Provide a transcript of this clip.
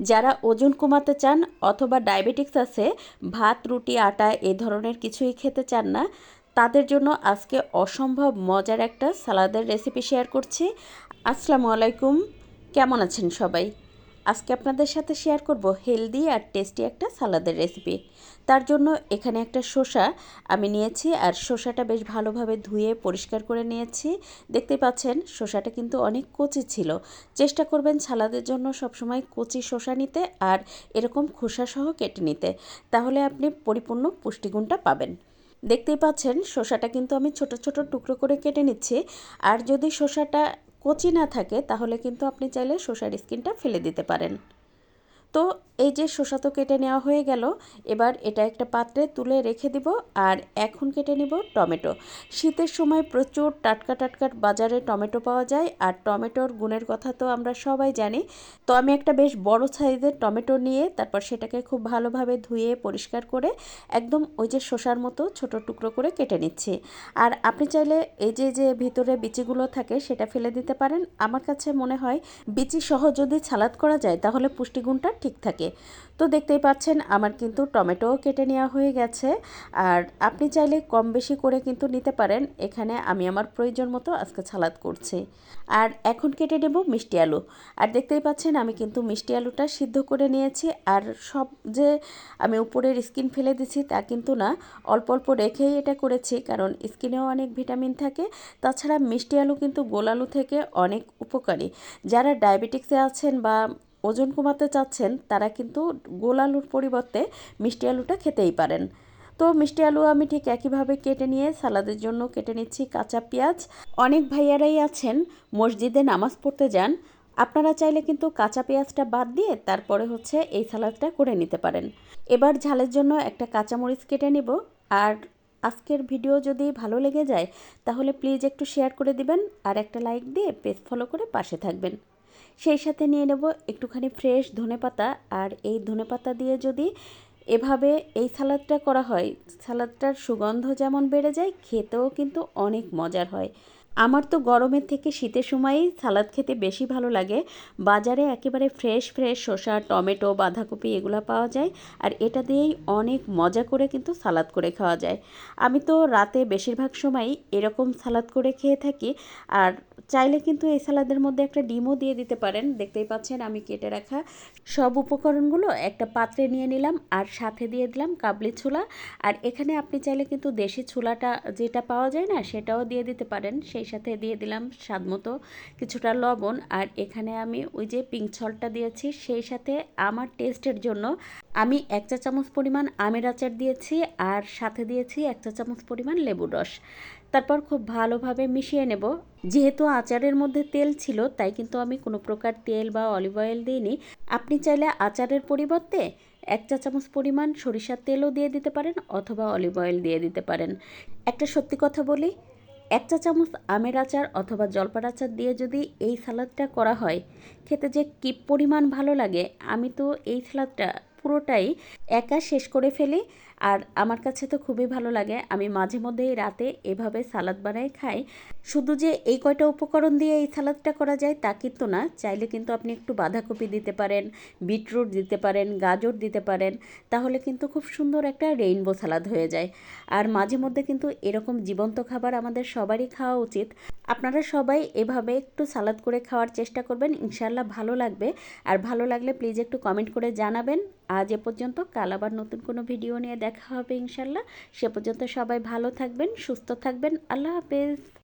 যারা ওজন কমাতে চান অথবা ডায়াবেটিক্স আছে, ভাত, রুটি, আটা এ ধরনের কিছুই খেতে চান না, তাদের জন্য আজকে অসম্ভব মজার একটা সালাদের রেসিপি শেয়ার করছি। আসসালামু আলাইকুম। কেমন আছেন সবাই? আজকে আপনাদের সাথে শেয়ার করব হেলদি আর টেস্টি একটা সালাদের রেসিপি তার জন্য এখানে একটা শসা আমি নিয়েছি আর শসাটা বেশ ভালোভাবে ধুয়ে পরিষ্কার করে নিয়েছি। দেখতে পাচ্ছেন, শসাটা কিন্তু অনেক কচি ছিল। চেষ্টা করবেন সালাদের জন্য সবসময় কচি শসা নিতে আর এরকম খোসাসহ কেটে নিতে। তাহলে আপনি পরিপূর্ণ পুষ্টিগুণটা পাবেন। দেখতেই পাচ্ছেন, শসাটা কিন্তু আমি ছোট ছোট টুকরো করে কেটে নিচ্ছি। আর যদি শসাটা কচি না থাকে তাহলে কিন্তু আপনি চাইলে শসার স্কিনটা ফেলে দিতে পারেন। তো এই যে শসা তো কেটে নেওয়া হয়ে গেল, এবার এটা একটা পাত্রে তুলে রেখে দিব আর এখন কেটে নিব টমেটো। শীতের সময় প্রচুর টাটকা টাটকা বাজারে টমেটো পাওয়া যায় আর টমেটোর গুণের কথা তো আমরা সবাই জানি। তো আমি একটা বেশ বড় সাইজের টমেটো নিয়ে তারপর সেটাকে খুব ভালোভাবে ধুয়ে পরিষ্কার করে একদম ওই যে শসার মতো ছোট টুকরো করে কেটে নিচ্ছি। আর আপনি চাইলে এই যে যে ভিতরে বিচিগুলো থাকে সেটা ফেলে দিতে পারেন। আমার কাছে মনে হয় বিচি সহ যদি ছালাদ করা যায় তাহলে পুষ্টিগুণটা ঠিক থাকে। তো দেখতেই পাচ্ছেন আমার কিন্তু টমেটোও কেটে নেওয়া হয়ে গেছে। আর আপনি চাইলে কম বেশি করে কিন্তু নিতে পারেন। এখানে আমি আমার প্রয়োজন মতো আজকে সালাদ করছি। আর এখন কেটে নেব মিষ্টি আলু। আর দেখতেই পাচ্ছেন আমি কিন্তু মিষ্টি আলুটা সিদ্ধ করে নিয়েছি। আর সব যে আমি উপরের স্কিন ফেলে দিছি তা কিন্তু না। অল্প অল্প রেখেই এটা করেছি কারণ স্কিনেও অনেক ভিটামিন থাকে। তাছাড়া মিষ্টি আলু কিন্তু গোল আলু থেকে অনেক উপকারী। যারা ডায়াবেটিক্সে আছেন বা ওজন কমাতে চাচ্ছেন, তারা কিন্তু গোল আলুর পরিবর্তে মিষ্টি আলুটা খেতেই পারেন। তো মিষ্টি আলু আমি ঠিক একইভাবে কেটে নিয়ে সালাদের জন্য কেটে নিচ্ছি কাঁচা পেঁয়াজ। অনেক ভাইয়ারাই আছেন, মসজিদে নামাজ পড়তে যান। আপনারা চাইলে কিন্তু কাঁচা পেঁয়াজটা বাদ দিয়ে তারপরে হচ্ছে এই সালাদটা করে নিতে পারেন। এবার ঝালের জন্য একটা কাঁচামরিচ কেটে নিব। আর আজকের ভিডিও যদি ভালো লেগে যায়, তাহলে প্লিজ একটু শেয়ার করে দিবেন আর একটা লাইক দিয়ে পেজ ফলো করে পাশে থাকবেন। সেই সাথে নিয়ে নেব একটুখানি ফ্রেশ ধনেপাতা আর এই ধনেপাতা দিয়ে যদি এভাবে এই সালাদটা করা হয়, সালাদটার সুগন্ধ যেমন বেড়ে যায়, খেতেও কিন্তু অনেক মজার হয়। আমার তো গরমের থেকে শীতের সময়ই সালাদ খেতে বেশি ভালো লাগে। বাজারে একেবারে ফ্রেশ ফ্রেশ শসা, টমেটো, বাঁধাকপি এগুলো পাওয়া যায়। আর এটা দিয়েই অনেক মজা করে কিন্তু সালাদ করে খাওয়া যায়। আমি তো রাতে বেশিরভাগ সময়ই এরকম সালাদ করে খেয়ে থাকি। আর চাইলে কিন্তু এই সালাদের মধ্যে একটা ডিমও দিয়ে দিতে পারেন। দেখতেই পাচ্ছেন আমি কেটে রাখা সব উপকরণগুলো একটা পাত্রে নিয়ে নিলাম আর সাথে দিয়ে দিলাম কাবলি ছোলা। আর এখানে আপনি চাইলে কিন্তু দেশি ছোলাটা যেটা পাওয়া যায় না সেটাও দিয়ে দিতে পারেন। সেই সাথে দিয়ে দিলাম স্বাদ মতো কিছুটা লবণ। আর এখানে আমি ওই যে পিঙ্ক ছলটা দিয়েছি, সেই সাথে আমার টেস্টের জন্য আমি এক চা চামচ পরিমাণ আমের আচার দিয়েছি আর সাথে দিয়েছি এক চা চামচ পরিমাণ লেবুর রস। তারপর খুব ভালোভাবে মিশিয়ে নেব। যেহেতু আচারের মধ্যে তেল ছিল, তাই কিন্তু আমি কোনো প্রকার তেল বা অলিভ অয়েল দিইনি। আপনি চাইলে আচারের পরিবর্তে এক চা চামচ পরিমাণ সরিষার তেলও দিয়ে দিতে পারেন অথবা অলিভ অয়েল দিয়ে দিতে পারেন। একটা সত্যি কথা বলি, এক চা চামচ আমের আচার অথবা জলপার আচার দিয়ে যদি এই সালাদটা করা হয়, খেতে যে কী পরিমাণ ভালো লাগে, আমি তো এই সালাদটা পুরোটাই একা শেষ করে ফেলি। আর আমার কাছে তো খুবই ভালো লাগে। আমি মাঝে মধ্যেই রাতে এভাবে সালাদ বানাই খাই। শুধু যে এই কয়টা উপকরণ দিয়ে এই সালাদটা করা যায় তা কিন্তু না। চাইলে কিন্তু আপনি একটু বাঁধাকপি দিতে পারেন, বিটরুট দিতে পারেন, গাজর দিতে পারেন। তাহলে কিন্তু খুব সুন্দর একটা রেইনবো সালাদ হয়ে যায়। আর মাঝে মধ্যে কিন্তু এরকম জীবন্ত খাবার আমাদের সবারই খাওয়া উচিত। আপনারা সবাই এভাবে একটু সালাদ করে খাওয়ার চেষ্টা করবেন। ইনশাল্লাহ ভালো লাগবে। আর ভালো লাগলে প্লিজ একটু কমেন্ট করে জানাবেন। আজ এ পর্যন্ত। কাল আবার নতুন কোনো ভিডিও নিয়ে দেখা হবে ইনশাল্লাহ। সে পর্যন্ত সবাই ভালো থাকবেন, সুস্থ থাকবেন। আল্লাহ হাফেজ।